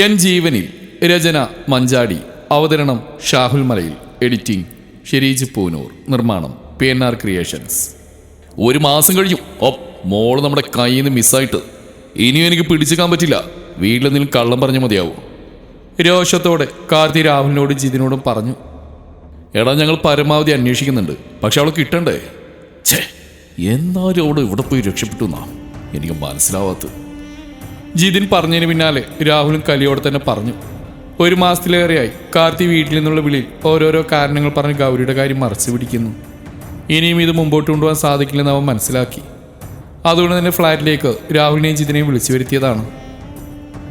N ജീവനിൽ രചന മഞ്ചാടി അവതരണം ഷാഹുൽ മലയിൽ എഡിറ്റിംഗ് ഷെരീജ് പൂനൂർ നിർമ്മാണം പി എൻ ആർ ക്രിയേഷൻസ്. ഒരു മാസം കഴിഞ്ഞു. ഓ മോൾ നമ്മുടെ കയ്യിൽ നിന്ന് മിസ്സായിട്ട്. ഇനിയും എനിക്ക് പിടിച്ചേക്കാൻ പറ്റില്ല. വീട്ടിലെന്തെങ്കിലും കള്ളം പറഞ്ഞു മതിയാവും. രോഷത്തോടെ കാർത്തി രാഹുലിനോടും ജിതിനോടും പറഞ്ഞു. എടാ ഞങ്ങൾ പരമാവധി അന്വേഷിക്കുന്നുണ്ട്. പക്ഷെ അവളെ കിട്ടണ്ടേ? ഛേ എന്നാലും അവിടെ ഇവിടെ പോയി രക്ഷപ്പെട്ടു എന്നാ? എനിക്ക് മനസ്സിലാവാത്തത്. ജിതിൻ പറഞ്ഞതിന് പിന്നാലെ രാഹുലും കലിയോടെ തന്നെ പറഞ്ഞു. ഒരു മാസത്തിലേറെയായി കാർത്തി വീട്ടിൽ നിന്നുള്ള വിളിയിൽ ഓരോരോ കാരണങ്ങൾ പറഞ്ഞ് ഗൗരിയുടെ കാര്യം മറച്ചു പിടിക്കുന്നു. ഇനിയും ഇത് മുമ്പോട്ട് കൊണ്ടുപോകാൻ സാധിക്കില്ലെന്ന് അവൻ മനസ്സിലാക്കി. അതുകൊണ്ട് തന്നെ ഫ്ലാറ്റിലേക്ക് രാഹുലിനെയും ജിതിനെയും വിളിച്ചു വരുത്തിയതാണ്.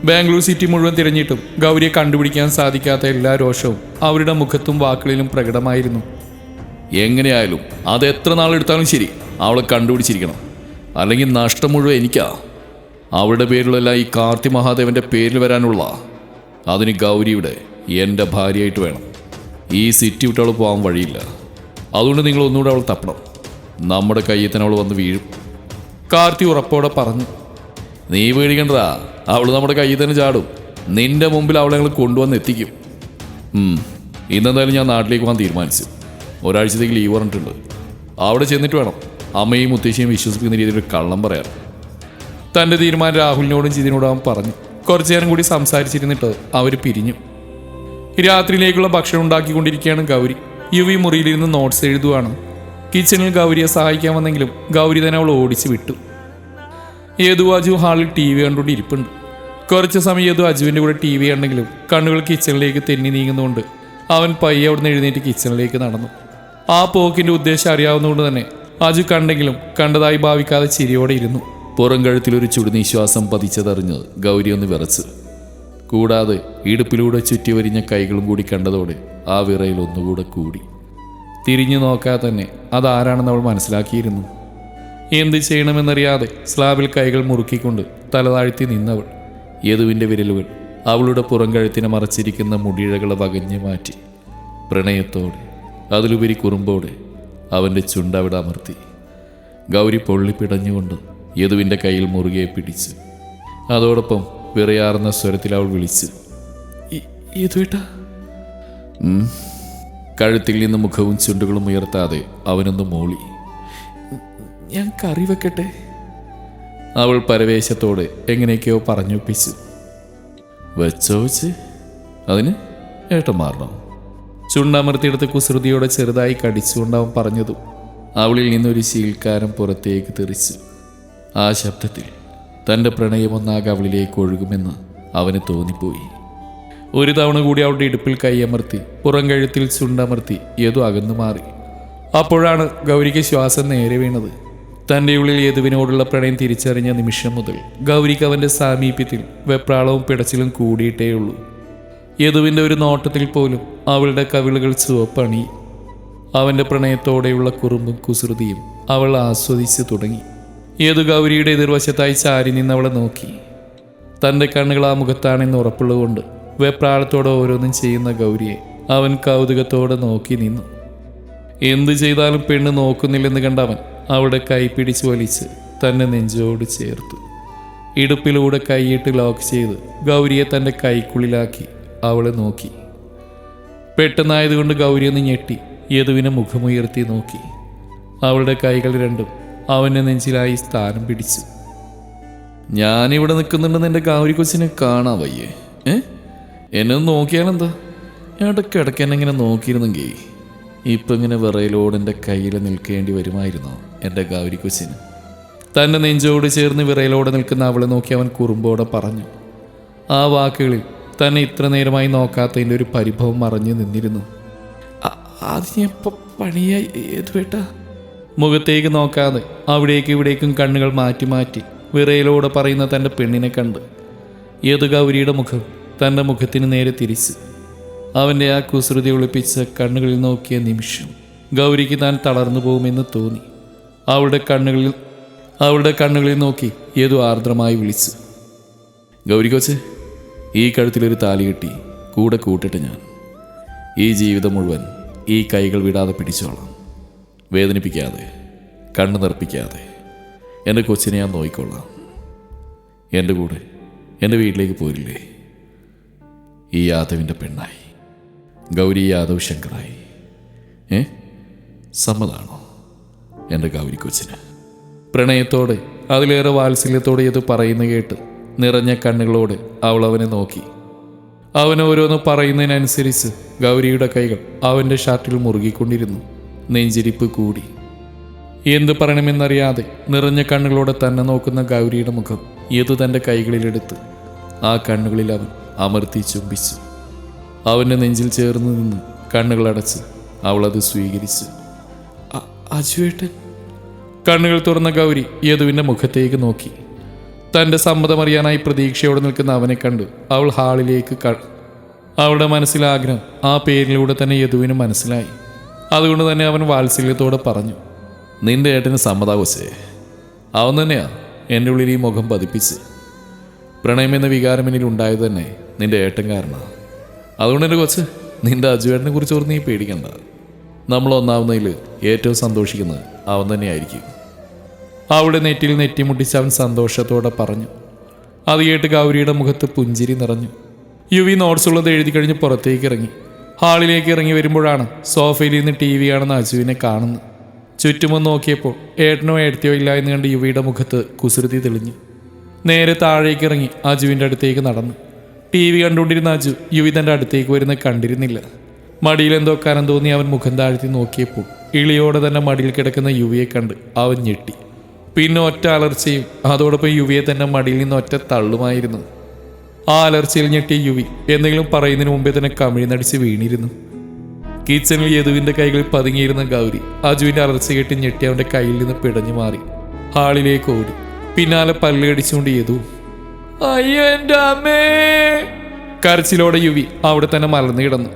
ബാംഗ്ലൂർ സിറ്റി മുഴുവൻ തിരഞ്ഞിട്ടും ഗൗരിയെ കണ്ടുപിടിക്കാൻ സാധിക്കാത്ത എല്ലാ രോഷവും അവരുടെ മുഖത്തും വാക്കുകളിലും പ്രകടമായിരുന്നു. എങ്ങനെയായാലും അത് എത്ര നാളെടുത്താലും ശരി അവളെ കണ്ടുപിടിച്ചിരിക്കണം. അല്ലെങ്കിൽ നഷ്ടം മുഴുവൻ എനിക്കാ. അവളുടെ പേരിലുള്ള ഈ കാർത്തി മഹാദേവന്റെ പേരിൽ വരാനുള്ള അതിന് ഗൗരിയുടെ എന്റെ ഭാര്യയായിട്ട് വേണം. ഈ സിറ്റി വിട്ട് അവൾ പോകാൻ വഴിയില്ല. അതുകൊണ്ട് നിങ്ങൾ ഒന്നുകൂടെ അവൾ തപ്പണം. നമ്മുടെ കയ്യിൽ തന്നെ അവൾ വന്ന് വീഴും. കാർത്തി ഉറപ്പോടെ പറഞ്ഞു. നീ പേടിക്കണ്ടതാ അവൾ നമ്മുടെ കയ്യിൽ തന്നെ ചാടും. നിന്റെ മുമ്പിൽ അവളെ ഞങ്ങൾ കൊണ്ടുവന്ന് എത്തിക്കും. ഇന്നെന്തായാലും ഞാൻ നാട്ടിലേക്ക് പോകാൻ തീരുമാനിച്ചു. ഒരാഴ്ചത്തേക്ക് ലീവ് പറഞ്ഞിട്ടുണ്ട്. അവിടെ ചെന്നിട്ട് വേണം. അമ്മയും മുത്തശ്ശിയും വിശ്വസിക്കുന്ന രീതിയിൽ കള്ളം പറയാൻ. തന്റെ തീരുമാനം രാഹുലിനോടും ജിതിനോടും അവൻ പറഞ്ഞു. കുറച്ചു നേരം കൂടി സംസാരിച്ചിരുന്നിട്ട് അവർ പിരിഞ്ഞു. രാത്രിയിലേക്കുള്ള ഭക്ഷണം ഉണ്ടാക്കിക്കൊണ്ടിരിക്കുകയാണ് ഗൗരി. യുവി മുറിയിലിരുന്ന് നോട്ട്സ് എഴുതുവാണ്. കിച്ചണിൽ ഗൗരിയെ സഹായിക്കാൻ വന്നെങ്കിലും ഗൗരി തന്നെ അവൾ ഓടിച്ചു വിട്ടു. ഏതു അജു ഹാളിൽ ടി വി കണ്ടുകൊണ്ട് ഇരിപ്പുണ്ട്. കുറച്ച് സമയം ഏതു അജുവിന്റെ കൂടെ ടി വി കണ്ടെങ്കിലും കണ്ണുകൾ കിച്ചണിലേക്ക് തെന്നി നീങ്ങുന്നതുകൊണ്ട് അവൻ പയ്യെ അവിടുന്ന് എഴുന്നേറ്റ് കിച്ചണിലേക്ക് നടന്നു. ആ പോക്കിന്റെ ഉദ്ദേശം അറിയാവുന്നതുകൊണ്ട് തന്നെ അജു കണ്ടെങ്കിലും കണ്ടതായി ഭാവിക്കാതെ ചിരിയോടെ ഇരുന്നു. പുറം കഴുത്തിലൊരു ചുടുനിശ്വാസം പതിച്ചതറിഞ്ഞ് ഗൗരി ഒന്ന് വിറച്ച്. കൂടാതെ ഇടുപ്പിലൂടെ ചുറ്റി വരിഞ്ഞ കൈകളും കൂടി കണ്ടതോടെ ആ വിറയിൽ ഒന്നുകൂടെ കൂടി. തിരിഞ്ഞു നോക്കാതെ തന്നെ അതാരാണെന്ന് അവൾ മനസ്സിലാക്കിയിരുന്നു. എന്ത് ചെയ്യണമെന്നറിയാതെ സ്ലാബിൽ കൈകൾ മുറുക്കിക്കൊണ്ട് തലതാഴ്ത്തി നിന്നവൾ യദുവിന്റെ വിരലുകൾ അവളുടെ പുറംകഴുത്തിനെ മറച്ചിരിക്കുന്ന മുടിയിഴകളെ വകഞ്ഞു മാറ്റി. പ്രണയത്തോടെ അതിലുപരി കുറുമ്പോടെ അവന്റെ ചുണ്ടവിടെ അമർത്തി. ഗൗരി പൊള്ളിപ്പിടഞ്ഞുകൊണ്ട് യദുവിന്റെ കയ്യിൽ മുറുകെ പിടിച്ച്. അതോടൊപ്പം വിറയാർന്ന സ്വരത്തിൽ അവൾ വിളിച്ച്. കഴുത്തിൽ നിന്ന് മുഖവും ചുണ്ടുകളും ഉയർത്താതെ അവനൊന്ന് മൂളി. ഞാൻ കറി വെക്കട്ടെ? അവൾ പരവേശത്തോടെ എങ്ങനെയൊക്കെയോ പറഞ്ഞൊപ്പിച്ചു. വെച്ചോ വെച്ച്. അതിന് ഏട്ടം മാറണം. ചുണ്ടമർത്തിയെടുത്ത് കുസൃതിയോടെ ചെറുതായി കടിച്ചുകൊണ്ട് അവൻ പറഞ്ഞതും അവളിൽ നിന്നൊരു ശീൽക്കാരം പുറത്തേക്ക് തെറിച്ചു. ആ ശബ്ദത്തിൽ തന്റെ പ്രണയമൊന്നാകെ അവളിലേക്ക് ഒഴുകുമെന്ന് അവന് തോന്നിപ്പോയി. ഒരു തവണ കൂടി അവളുടെ ഇടുപ്പിൽ കൈയമർത്തി പുറം കഴുത്തിൽ ചുണ്ടമർത്തി ഏതു അകന്നു മാറി. അപ്പോഴാണ് ഗൗരിക്ക് ശ്വാസം നേരെ വീണത്. തന്റെ ഉള്ളിൽ യദുവിനോടുള്ള പ്രണയം തിരിച്ചറിഞ്ഞ നിമിഷം മുതൽ ഗൗരിക്ക് അവന്റെ സാമീപ്യത്തിൽ വെപ്രാളവും പിടച്ചിലും കൂടിയിട്ടേയുള്ളൂ. യദുവിന്റെ ഒരു നോട്ടത്തിൽ പോലും അവളുടെ കവിളുകൾ ചുവപ്പണി. അവന്റെ പ്രണയത്തോടെയുള്ള കുറുമ്പും കുസൃതിയും അവൾ ആസ്വദിച്ചു തുടങ്ങി. യദു ഗൗരിയുടെ എതിർവശത്തായി ചാരി നിന്നവളെ നോക്കി. തന്റെ കണ്ണുകൾ ആ മുഖത്താണെന്ന് ഉറപ്പുള്ളതുകൊണ്ട് വെപ്രാളത്തോടെ ഓരോന്നും ചെയ്യുന്ന ഗൗരിയെ അവൻ കൗതുകത്തോടെ നോക്കി നിന്നു. എന്തു ചെയ്താലും പെണ്ണ് നോക്കുന്നില്ലെന്ന് കണ്ടവൻ അവളുടെ കൈ പിടിച്ചു വലിച്ച് തന്നെ നെഞ്ചോട് ചേർത്തു. ഇടുപ്പിലൂടെ കൈയിട്ട് ലോക്ക് ചെയ്ത് ഗൗരിയെ തന്റെ കൈക്കുള്ളിലാക്കി അവളെ നോക്കി. പെട്ടെന്നായതുകൊണ്ട് ഗൗരിയെന്ന് ഞെട്ടി യദുവിനെ മുഖമുയർത്തി നോക്കി. അവളുടെ കൈകൾ രണ്ടും അവന്റെ നെഞ്ചിലായി സ്ഥാനം പിടിച്ചു. ഞാനിവിടെ നിൽക്കുന്നുണ്ടെന്ന് എന്റെ ഗൗരി കൊച്ചിനെ കാണാൻ വയ്യേ. ഏ? എന്നെ നോക്കിയാലെന്താ ഇടയ്ക്ക് ഇടയ്ക്ക് എന്നെ ഇങ്ങനെ നോക്കിയിരുന്നെങ്കിൽ ഇപ്പം ഇങ്ങനെ വിറയിലോട് എന്റെ കയ്യിൽ നിൽക്കേണ്ടി വരുമായിരുന്നു എന്റെ ഗൗരി കൊച്ചിന് തന്റെ നെഞ്ചോട് ചേർന്ന് വിറയിലോടെ നിൽക്കുന്ന അവളെ നോക്കി അവൻ കുറുമ്പോടെ പറഞ്ഞു. ആ വാക്കുകളിൽ തന്നെ ഇത്ര നേരമായി നോക്കാത്തതിന്റെ ഒരു പരിഭവം മറഞ്ഞു നിന്നിരുന്നു. "അ- അത് ഞാൻ പണിയായി ഏത് വേട്ടാ? മുഖത്തേക്ക് നോക്കാതെ അവിടേക്കും ഇവിടേക്കും കണ്ണുകൾ മാറ്റി മാറ്റി വിറയിലൂടെ പറയുന്ന തന്റെ പെണ്ണിനെ കണ്ട് ഏത് ഗൗരിയുടെ മുഖം തന്റെ മുഖത്തിന് നേരെ തിരിച്ച്. അവന്റെ ആ കുസൃതി ഒളിപ്പിച്ച കണ്ണുകളിൽ നോക്കിയ നിമിഷം ഗൗരിക്ക് താൻ തളർന്നു പോകുമെന്ന് തോന്നി. അവളുടെ കണ്ണുകളിൽ അവളുടെ കണ്ണുകളിൽ നോക്കി ഏതോ ആർദ്രമായി വിളിച്ചു. ഗൗരി കൊച്ച് ഈ കഴുത്തിലൊരു താലി കെട്ടി കൂടെ കൂട്ടിട്ട് ഞാൻ. ഈ ജീവിതം മുഴുവൻ ഈ കൈകൾ വിടാതെ പിടിച്ചോളാം. വേദനിപ്പിക്കാതെ കണ്ണു നിറപ്പിക്കാതെ. എന്റെ കൊച്ചിനെ ഞാൻ നോക്കിക്കൊള്ളാം എന്റെ കൂടെ എന്റെ വീട്ടിലേക്ക് പോരില്ലേ? ഈ യാദവിന്റെ പെണ്ണായി. ഗൗരി യാദവ് ശങ്കറായി. ഏ? സമ്മതാണോ എന്റെ ഗൗരി കൊച്ചിന്? പ്രണയത്തോടെ അതിലേറെ വാത്സല്യത്തോടെ ഇത് പറയുന്ന കേട്ട് നിറഞ്ഞ കണ്ണുകളോടെ അവൾ അവനെ നോക്കി. അവൻ ഓരോന്ന് പറയുന്നതിനനുസരിച്ച് ഗൗരിയുടെ കൈകൾ അവന്റെ ഷർട്ടിൽ മുറുകിക്കൊണ്ടിരുന്നു. നെഞ്ചിരിപ്പ് കൂടി. എന്ത് പറയണമെന്നറിയാതെ നിറഞ്ഞ കണ്ണുകളോടെ തന്നെ നോക്കുന്ന ഗൗരിയുടെ മുഖം ഏതു തന്റെ കൈകളിലെടുത്ത് ആ കണ്ണുകളിൽ അവൻ അമർത്തി ചുംബിച്ചു. അവന്റെ നെഞ്ചിൽ ചേർന്ന് നിന്ന് കണ്ണുകളടച്ച് അവളത് സ്വീകരിച്ചു. "അ- അജുവേട്ടൻ? കണ്ണുകൾ തുറന്ന ഗൗരി യദുവിന്റെ മുഖത്തേക്ക് നോക്കി. തന്റെ സമ്മതമറിയാനായി പ്രതീക്ഷയോടെ നിൽക്കുന്ന അവനെ കണ്ട് അവൾ ഹാളിലേക്ക് ക അവളുടെ മനസ്സിലാഗ്രഹം ആ പേരിലൂടെ തന്നെ യദുവിന് മനസ്സിലായി. അതുകൊണ്ട് തന്നെ അവൻ വാത്സല്യത്തോടെ പറഞ്ഞു നിന്റെ ഏട്ടന് സമ്മതാവശേ അവൻ തന്നെയാ എന്റെ ഉള്ളിൽ ഈ മുഖം പതിപ്പിച്ച് പ്രണയം എന്ന വികാരം എന്നിൽ ഉണ്ടായത് തന്നെ നിന്റെ ഏട്ടൻ കാരണമാണ് അതുകൊണ്ട് എന്റെ കൊച്ച് നിന്റെ അജുവേട്ടനെ കുറിച്ച് ഓർത്ത് നീ പേടിക്കണ്ട. നമ്മൾ ഒന്നാവുന്നതിൽ ഏറ്റവും സന്തോഷിക്കുന്നത് അവൻ തന്നെയായിരിക്കും. അവിടെ നെറ്റിയിൽ നെറ്റിമുട്ടിച്ച് അവൻ സന്തോഷത്തോടെ പറഞ്ഞു. അത് കേട്ട് ഗൗരിയുടെ മുഖത്ത് പുഞ്ചിരി നിറഞ്ഞു. യുവി നോട്ട്സുള്ളത് എഴുതി കഴിഞ്ഞ് പുറത്തേക്ക് ഇറങ്ങി. ഹാളിലേക്ക് ഇറങ്ങി വരുമ്പോഴാണ് സോഫയിൽ നിന്ന് ടി വി കാണുന്ന അജുവിനെ കാണുന്നത്. ചുറ്റുമൊന്ന് നോക്കിയപ്പോൾ ഏട്ടനോ ഏട്ടത്തിയോ ഇല്ല എന്ന് കണ്ട് യുവിയുടെ മുഖത്ത് കുസൃതി തെളിഞ്ഞു. നേരെ താഴേക്ക് ഇറങ്ങി അജുവിന്റെ അടുത്തേക്ക് നടന്നു. ടി വി കണ്ടുകൊണ്ടിരുന്ന അജു യുവി തന്റെ അടുത്തേക്ക് വരുന്ന കണ്ടിരുന്നില്ല. മടിയിലെന്തോ കനം തോന്നി അവൻ മുഖം താഴ്ത്തി നോക്കിയപ്പോൾ ഇളിയോടെ തന്നെ മടിയിൽ കിടക്കുന്ന യുവിയെ കണ്ട് അവൻ ഞെട്ടി. പിന്നെ ഒറ്റ അലർച്ചയും അതോടൊപ്പം യുവിയെ തന്നെ മടിയിൽ നിന്ന് ഒറ്റ തള്ളുമായിരുന്നു. ആ അലർച്ചയിൽ ഞെട്ടിയ യുവി. എന്തെങ്കിലും പറയുന്നതിന് മുമ്പേ തന്നെ കമിഴ്ന്നടിച്ച് വീണിരുന്നു. കിച്ചണിൽ യദുവിന്റെ കൈകളിൽ പതുങ്ങിയിരുന്ന ഗൗരി അജുവിന്റെ അലർച്ച കെട്ടി ഞെട്ടി അവന്റെ കയ്യിൽ നിന്ന് പിടഞ്ഞു മാറി. ഹാളിലേക്ക് ഓടി. പിന്നാലെ പല്ലടിച്ചുകൊണ്ട് യദു എന്റെ അമ്മേ! കരച്ചിലോടെ യുവി അവിടെ തന്നെ മലർന്നു കിടന്നു.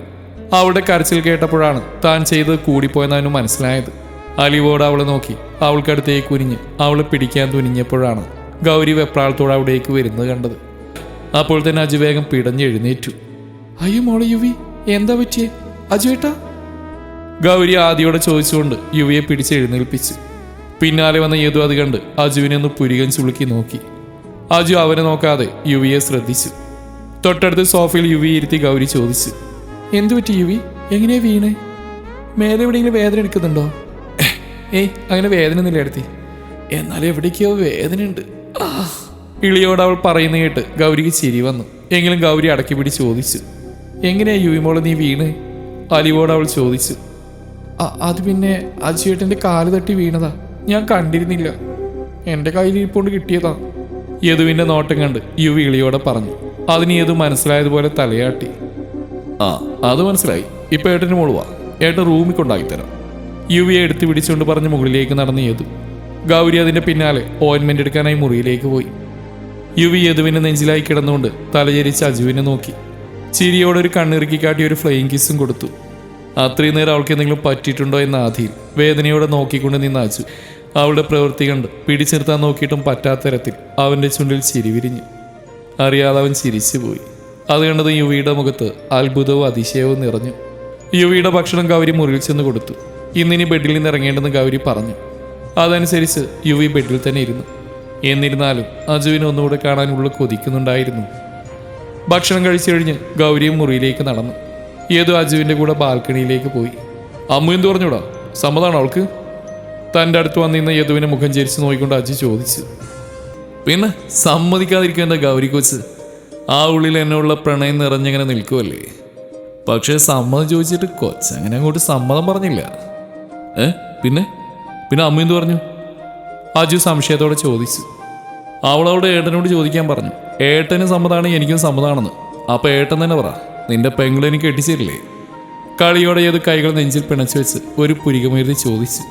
അവളുടെ കരച്ചിൽ കേട്ടപ്പോഴാണ് താൻ ചെയ്തത് കൂടിപ്പോയെന്ന് മനസ്സിലായത്. അലിവോട് അവളെ നോക്കി. അവൾക്കടുത്തേക്ക് കുനിഞ്ഞ് അവളെ പിടിക്കാൻ തുനിഞ്ഞപ്പോഴാണ് ഗൗരി വെപ്രാളത്തോടെ അവിടേക്ക് വരുന്നത് കണ്ടത്. അപ്പോൾ തന്നെ അജു വേഗം പിടഞ്ഞെഴുന്നേറ്റു അയ്യോ മോളെ യുവി എന്താ പറ്റിയേ? അജു ഏട്ടാ? ഗൗരി ആദ്യോടെ ചോദിച്ചുകൊണ്ട് യുവിയെ പിടിച്ച് എഴുന്നേൽപ്പിച്ചു. പിന്നാലെ വന്ന യദു അത് കണ്ട് അജുവിനെ ഒന്ന് പുരികൻ ചുളുക്കി നോക്കി. അജു അവനെ നോക്കാതെ യുവിയെ ശ്രദ്ധിച്ചു. തൊട്ടടുത്ത് സോഫയിൽ യുവി ഇരുത്തി ഗൗരി ചോദിച്ചു. എന്തു പറ്റി യുവി? എങ്ങനെയാ വീണേ? മേലെ എവിടെയെങ്കിലും വേദന എടുക്കുന്നുണ്ടോ? ഏയ് അങ്ങനെ വേദന ഒന്നുമില്ല എടുത്തി. എന്നാൽ എവിടേക്കോ വേദനയുണ്ട്. ആ. ഇളിയോട് അവൾ പറയുന്ന കേട്ട് ഗൗരിക്ക് ചിരി വന്നു. എങ്കിലും ഗൗരി അടക്കി പിടി ചോദിച്ചു എങ്ങനെയാ മോൾ നീ വീണ്? അലിവോട് അവൾ ചോദിച്ചു "അ- അത് പിന്നെ അജിയേട്ടന്റെ കാൽ തട്ടി വീണതാ. ഞാൻ കണ്ടിരുന്നില്ല. എന്റെ കയ്യിൽ ഇരിപ്പോണ്ട് കിട്ടിയതാ. യദുവിന്റെ നോട്ടം കണ്ട് യുവി ഇളിയോടെ പറഞ്ഞു അതിന് യദു മനസ്സിലായതുപോലെ തലയാട്ടി. ആ അത് മനസ്സിലായി. ഇപ്പം ഏട്ടന്റെ മോൾ വാ. ഏട്ടൻ റൂമിൽ കൊണ്ടാക്കി തരാം യുവിയെ എടുത്ത് പിടിച്ചുകൊണ്ട് പറഞ്ഞ് മുകളിലേക്ക് നടന്ന് യദു. ഗൗരി അതിന്റെ പിന്നാലെ ഓയിൻമെന്റ് എടുക്കാനായി മുറിയിലേക്ക് പോയി. യുവി യദുവിന്റെ നെഞ്ചിലായി കിടന്നുകൊണ്ട് തലചരിച്ച് അജുവിനെ നോക്കി. ചിരിയോടെ ഒരു കണ്ണിറുക്കി കാട്ടി ഒരു ഫ്ലൈയിങ് കിസ്സും കൊടുത്തു. അത്രയും നേരം അവൾക്ക് എന്തെങ്കിലും പറ്റിയിട്ടുണ്ടോ എന്ന ആധിയിൽ വേദനയോടെ നോക്കിക്കൊണ്ട് നിന്ന അജു അവളുടെ പ്രവൃത്തി കണ്ട് പിടിച്ചു നിർത്താൻ നോക്കിയിട്ടും പറ്റാത്ത തരത്തിൽ അവന്റെ ചുണ്ടിൽ ചിരി വിരിഞ്ഞു. അറിയാതെ അവൻ ചിരിച്ചു പോയി. അത് കണ്ടത് യുവിയുടെ മുഖത്ത് അത്ഭുതവും അതിശയവും നിറഞ്ഞു. യുവിയുടെ ഭക്ഷണം ഗൗരി മുറിയിൽ ചെന്ന് കൊടുത്തു. ഇന്നിനി ബെഡിൽ നിന്ന് ഇറങ്ങേണ്ടെന്ന് ഗൗരി പറഞ്ഞു. അതനുസരിച്ച് യുവി ബെഡിൽ തന്നെ ഇരുന്നു. എന്നിരുന്നാലും അജുവിനെ ഒന്നുകൂടെ കാണാനുള്ള കൊതിക്കുന്നുണ്ടായിരുന്നു. ഭക്ഷണം കഴിച്ചു കഴിഞ്ഞ് ഗൗരിയും മുറിയിലേക്ക് നടന്നു. ഏതോ അജുവിന്റെ കൂടെ ബാൽക്കണിയിലേക്ക് പോയി. അമ്മു എന്ത് പറഞ്ഞൂടാ? സമ്മതാണോ അവൾക്ക്? തന്റെ അടുത്ത് വന്നിരുന്ന യദുവിനെ മുഖം ചരിച്ച് നോക്കിക്കൊണ്ട് അജു ചോദിച്ചു. പിന്നെ സമ്മതിക്കാതിരിക്കും എന്റെ ഗൗരി കൊച്ച്? ആ ഉള്ളിൽ എന്നുള്ള പ്രണയം നിറഞ്ഞിങ്ങനെ നിൽക്കുമല്ലേ പക്ഷേ സമ്മതം ചോദിച്ചിട്ട് കൊച്ചങ്ങനെ അങ്ങോട്ട് സമ്മതം പറഞ്ഞില്ല. ഏ? പിന്നെ? പിന്നെ അമ്മ എന്ത് പറഞ്ഞു? അജു സംശയത്തോടെ ചോദിച്ചു. അവളവിടെ ഏട്ടനോട് ചോദിക്കാൻ പറഞ്ഞു. ഏട്ടന് സമ്മതാണ് എനിക്കും സമ്മതാണെന്ന്. അപ്പൊ ഏട്ടൻ തന്നെ പറ നിന്റെ പെങ്ങളെനിക്ക് കെട്ടിച്ചില്ലേ കളിയോടെ ഏത് കൈകൾ നെഞ്ചിൽ പിണച്ചു വെച്ച് ഒരു പുരികമേറി ചോദിച്ചു.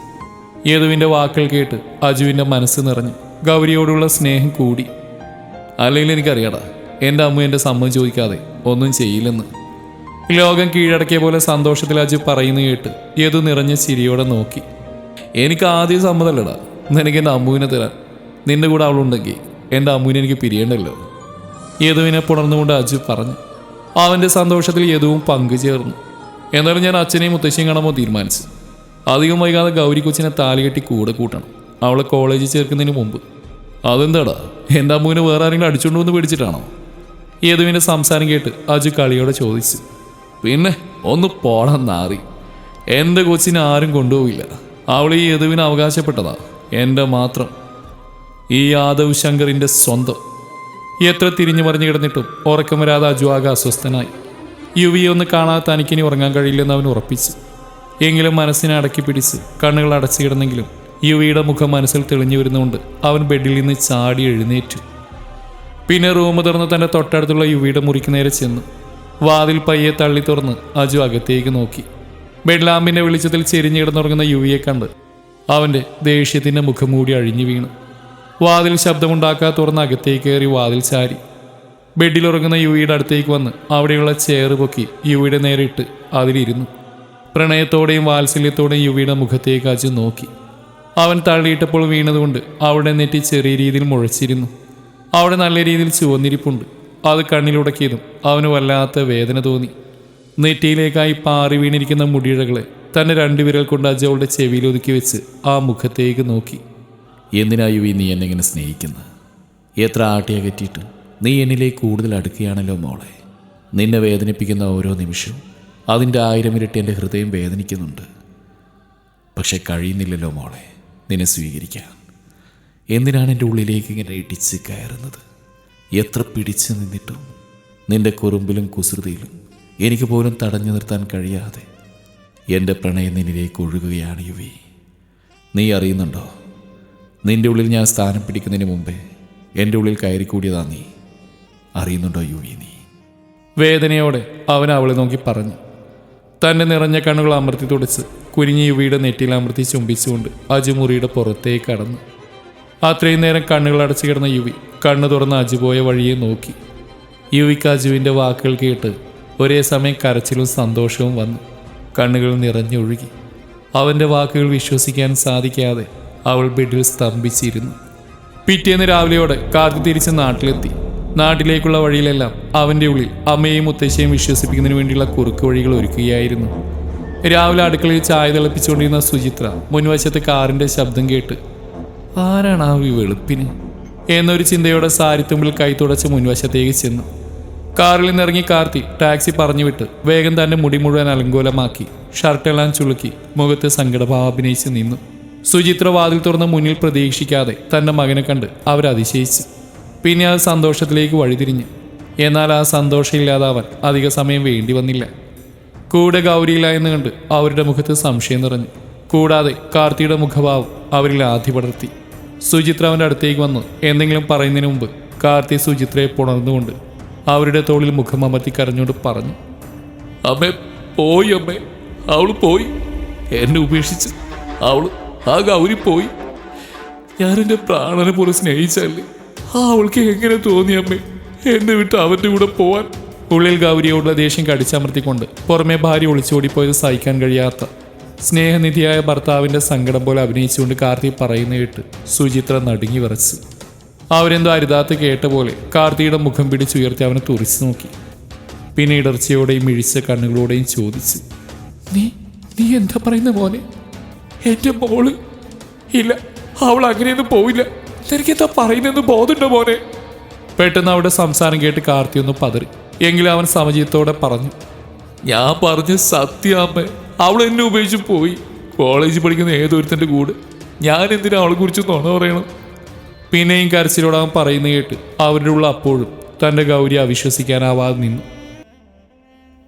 യേതുവിന്റെ വാക്കുകൾ കേട്ട് അജുവിന്റെ മനസ്സ് നിറഞ്ഞു. ഗൗരിയോടുള്ള സ്നേഹം കൂടി. അല്ലെങ്കിൽ എനിക്കറിയാടാ എന്റെ അമ്മ എന്റെ സമ്മതം ചോദിക്കാതെ ഒന്നും ചെയ്യില്ലെന്ന്. ലോകം കീഴടക്കിയ പോലെ സന്തോഷത്തിൽ അജു പറയുന്നു കേട്ട് ഏതു നിറഞ്ഞ ചിരിയോടെ നോക്കി. എനിക്ക് ആദ്യം സമ്മതമല്ലടാ നിനക്ക് എന്റെ അമ്മുവിനെ തരാൻ. നിന്റെ കൂടെ അവളുണ്ടെങ്കിൽ എന്റെ അമ്മുവിനെ എനിക്ക് പിരിയണ്ടല്ലോ. യദുവിനെ പുണർന്നുകൊണ്ട് അജു പറഞ്ഞു. അവന്റെ സന്തോഷത്തിൽ യദുവും പങ്കുചേർന്നു എന്നാലും ഞാൻ അച്ഛനെയും മുത്തശ്ശിയും കാണുമ്പോൾ തീരുമാനിച്ചു. അധികം വൈകാതെ ഗൗരി കൊച്ചിനെ താലി കെട്ടി കൂടെ കൂട്ടണം. അവളെ കോളേജിൽ ചേർക്കുന്നതിന് മുമ്പ്. അതെന്താടാ? എന്റെ അമ്മുവിനെ വേറെ ആരെങ്കിലും അടിച്ചുകൊണ്ട് വന്ന് പേടിച്ചിട്ടാണോ? യദുവിന്റെ സംസാരം കേട്ട് അജു കളിയോടെ ചോദിച്ചു. പിന്നെ ഒന്ന് പോടാൻ നാറി. എന്റെ കൊച്ചിനെ ആരും കൊണ്ടുപോവില്ല. അവൾ ഈ യദുവിന് അവകാശപ്പെട്ടതാ. എന്റെ മാത്രം. ഈ യാദവ് ശങ്കറിന്റെ സ്വന്തം. എത്ര തിരിഞ്ഞു പറഞ്ഞു കിടന്നിട്ടും ഉറക്കം വരാതെ അജു അസ്വസ്ഥനായി. യുവിയെ ഒന്ന് കാണാതെ തനിക്കിനി ഉറങ്ങാൻ കഴിയില്ലെന്ന് അവൻ ഉറപ്പിച്ചു. എങ്കിലും മനസ്സിനെ അടക്കി പിടിച്ച് കണ്ണുകൾ അടച്ചു കിടന്നെങ്കിലും യുവിയുടെ മുഖം മനസ്സിൽ തെളിഞ്ഞു വരുന്നുകൊണ്ട് അവൻ ബെഡിൽ നിന്ന് ചാടി എഴുന്നേറ്റു. പിന്നെ റൂം തുറന്ന് തന്റെ തൊട്ടടുത്തുള്ള യുവിയുടെ മുറിക്ക് നേരെ ചെന്നു. വാതിൽ പയ്യെ തള്ളി തുറന്ന് അജു അകത്തേക്ക് നോക്കി. ബെഡ്ലാമ്പിന്റെ വെളിച്ചത്തിൽ ചെരിഞ്ഞു കിടന്നുറങ്ങുന്ന യുവിയെ കണ്ട് അവന്റെ ദേഷ്യത്തിന്റെ മുഖം മൂടി അഴിഞ്ഞു വീണു. വാതിൽ ശബ്ദമുണ്ടാക്കാതെ തുറന്ന് അകത്തേക്ക് കയറി വാതിൽ ചാരി. ബെഡിലുറങ്ങുന്ന യുവിയുടെ അടുത്തേക്ക് വന്ന് അവിടെയുള്ള ചെയറ് പൊക്കി യുവിയുടെ നേരെ ഇട്ട് അതിലിരുന്നു. പ്രണയത്തോടെയും വാത്സല്യത്തോടെയും യുവിയുടെ മുഖത്തേക്ക് അച്ചു നോക്കി. അവൻ തള്ളിയിട്ടപ്പോൾ വീണതുകൊണ്ട് അവിടെ നെറ്റി ചെറിയ രീതിയിൽ മുഴച്ചിരുന്നു. അവിടെ നല്ല രീതിയിൽ ചുവന്നിരിപ്പുണ്ട്. അത് കണ്ണിലുടക്കിയതും അവന് വല്ലാത്ത വേദന തോന്നി. നെറ്റിയിലേക്കായി പാറി വീണിരിക്കുന്ന മുടിയിഴകളെ തന്റെ രണ്ടു വിരൽ കൊണ്ട് അജയവളുടെ ചെവിയിൽ ഒതുക്കി വെച്ച് ആ മുഖത്തേക്ക് നോക്കി. എന്തിനായു യുവി നീ എന്നെ ഇങ്ങനെ സ്നേഹിക്കുന്നത് എത്ര ആട്ടിയകറ്റിയിട്ട് നീ എന്നിലേക്ക് കൂടുതൽ അടുക്കുകയാണല്ലോ മോളെ. നിന്നെ വേദനിപ്പിക്കുന്ന ഓരോ നിമിഷവും അതിന്റെ ആയിരം ഇരട്ടി എന്റെ ഹൃദയം വേദനിക്കുന്നുണ്ട്. പക്ഷെ കഴിയുന്നില്ലല്ലോ മോളെ നിന്നെ സ്വീകരിക്കാൻ. എന്തിനാണ് എന്റെ ഉള്ളിലേക്ക് ഇങ്ങനെ ഇടിച്ച് കയറുന്നത്? എത്ര പിടിച്ചു നിന്നിട്ടും നിന്റെ കുറുമ്പിലും കുസൃതിയിലും എനിക്ക് പോലും തടഞ്ഞു നിർത്താൻ കഴിയാതെ എന്റെ പ്രണയം നിന്നിലേക്ക് ഒഴുകുകയാണ് യുവി. നീ അറിയുന്നുണ്ടോ? നിന്റെ ഉള്ളിൽ ഞാൻ സ്ഥാനം പിടിക്കുന്നതിന് മുമ്പേ എന്റെ ഉള്ളിൽ കയറിക്കൂടിയതാ നീ. അറിയുന്നുണ്ടോ യുവി നീ? വേദനയോടെ അവൻ അവളെ നോക്കി പറഞ്ഞു. തന്റെ നിറഞ്ഞ കണ്ണുകൾ അമർത്തി തുടച്ച് കുനിഞ്ഞ യുവിയുടെ നെറ്റിയിൽ അമർത്തി ചുംബിച്ചുകൊണ്ട് അജുമുറിയുടെ പുറത്തേക്ക് കടന്നു. അത്രയും നേരം കണ്ണുകൾ അടച്ചു കിടന്ന യുവി കണ്ണു തുറന്ന് അജു പോയ വഴിയെ നോക്കി. യുവിക്ക് അജുവിന്റെ വാക്കുകൾ കേട്ട് ഒരേ സമയം കരച്ചിലും സന്തോഷവും വന്നു. കണ്ണുകൾ നിറഞ്ഞൊഴുകി. അവന്റെ വാക്കുകൾ വിശ്വസിക്കാൻ സാധിക്കാതെ അവൾ ബെഡിൽ സ്തംഭിച്ചിരുന്നു. പിറ്റേന്ന് രാവിലെയോടെ കാത്തി തിരിച്ച് നാട്ടിലെത്തി. നാട്ടിലേക്കുള്ള വഴിയിലെല്ലാം അവന്റെ ഉള്ളിൽ അമ്മയെയും മുത്തശ്ശിയെയും വിശ്വസിപ്പിക്കുന്നതിന് വേണ്ടിയുള്ള കുറുക്ക് വഴികൾ ഒരുക്കുകയായിരുന്നു. രാവിലെ അടുക്കളയിൽ ചായ തിളപ്പിച്ചുകൊണ്ടിരുന്ന സുചിത്ര മുൻവശത്ത് കാറിന്റെ ശബ്ദം കേട്ട് ആരാണ് ആ വെളുപ്പിന്? എന്നൊരു ചിന്തയോടെ സാരിത്തുമ്പിൽ കൈ തുടച്ച് മുൻവശത്തേക്ക് ചെന്നു. കാറിൽ നിന്നിറങ്ങി കാർത്തി ടാക്സി പറഞ്ഞു വിട്ട് വേഗം തന്നെ മുടി മുഴുവൻ അലങ്കോലമാക്കി ഷർട്ടെല്ലാം ചുളുക്കി മുഖത്ത് സങ്കടഭാവം അഭിനയിച്ച് നിന്നു. സുചിത്ര വാതിൽ തുറന്ന് മുന്നിൽ പ്രതീക്ഷിക്കാതെ തന്റെ മകനെ കണ്ട് അവരതിശയിച്ചു. പിന്നെ അത് സന്തോഷത്തിലേക്ക് വഴിതിരിഞ്ഞു. എന്നാൽ ആ സന്തോഷം അധിക സമയം വേണ്ടി വന്നില്ല. കൂടെ ഗൗരിയില്ല എന്ന് കണ്ട് അവരുടെ മുഖത്ത് സംശയം നിറഞ്ഞു. കൂടാതെ കാർത്തിയുടെ മുഖഭാവം അവരിൽ ആദ്യ പടർത്തി. സുചിത്ര അവന്റെ അടുത്തേക്ക് വന്ന്. എന്തെങ്കിലും പറയുന്നതിന് മുമ്പ് കാർത്തി സുചിത്രയെ പുണർന്നുകൊണ്ട് അവരുടെ തോളിൽ മുഖം അമർത്തി കരഞ്ഞുകൊണ്ട് പറഞ്ഞു അമ്മേ പോയി അമ്മേ അവൾ പോയി. എന്നെ ഉപേക്ഷിച്ച് അവൾ ആ ഗൗരി പോയി ഞാനെന്റെ പ്രാണനെ പോലെ സ്നേഹിച്ചല്ലേ ആ അവൾക്ക് എങ്ങനെ തോന്നി അമ്മേ എന്നെ വിട്ട് അവന്റെ കൂടെ പോവാൻ? ഉള്ളിൽ ഗൗരിയോടുള്ള ദേഷ്യം കടിച്ചമർത്തിക്കൊണ്ട് പുറമെ ഭാര്യ ഒളിച്ചോടിപ്പോയത് സഹിക്കാൻ കഴിയാത്ത സ്നേഹനിധിയായ ഭർത്താവിന്റെ സങ്കടം പോലെ അഭിനയിച്ചുകൊണ്ട് കാർത്തി പറയുന്ന കേട്ട് സുചിത്ര നടുങ്ങി വിറച്ചു. അവരെന്തോ അരുതാത്ത് കേട്ട പോലെ കാർത്തിയുടെ മുഖം പിടിച്ചുയർത്തി അവനെ തുറിച്ചു നോക്കി. പിന്നെ ഇടർച്ചയോടെയും ഇഴിച്ച കണ്ണുകളോടെയും ചോദിച്ചു നീ നീ എന്താ പറയുന്ന മോനെ? എന്റെ മോൾ. ഇല്ല അവൾ അങ്ങനെയൊന്നും പോവില്ല. നിനക്ക് എന്താ പറയുന്നെന്ന് ബോധമുണ്ടോ മോനെ? പെട്ടെന്ന് അവിടെ സംസാരം കേട്ട് കാർത്തി ഒന്ന് പതറി. എങ്കിലും അവൻ സമചിത്തത്തോടെ പറഞ്ഞു ഞാൻ പറഞ്ഞ സത്യാമ്മ അവൾ എന്നെ ഉപയോഗിച്ച് പോയി. കോളേജിൽ പഠിക്കുന്ന ഏതൊരുത്തന്റെ കൂടെ? ഞാൻ എന്തിനാ അവളെ കുറിച്ച് നുണ പറയണം പിന്നെയും കരച്ചിലോട് അവൻ പറയുന്ന കേട്ട് അവരുടെ ഉള്ള അപ്പോഴും തന്റെ ഗൗരി അവിശ്വസിക്കാനാവാതെ നിന്നു.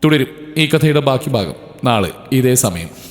തുടരും ഈ കഥയുടെ ബാക്കി ഭാഗം നാളെ ഇതേ സമയം.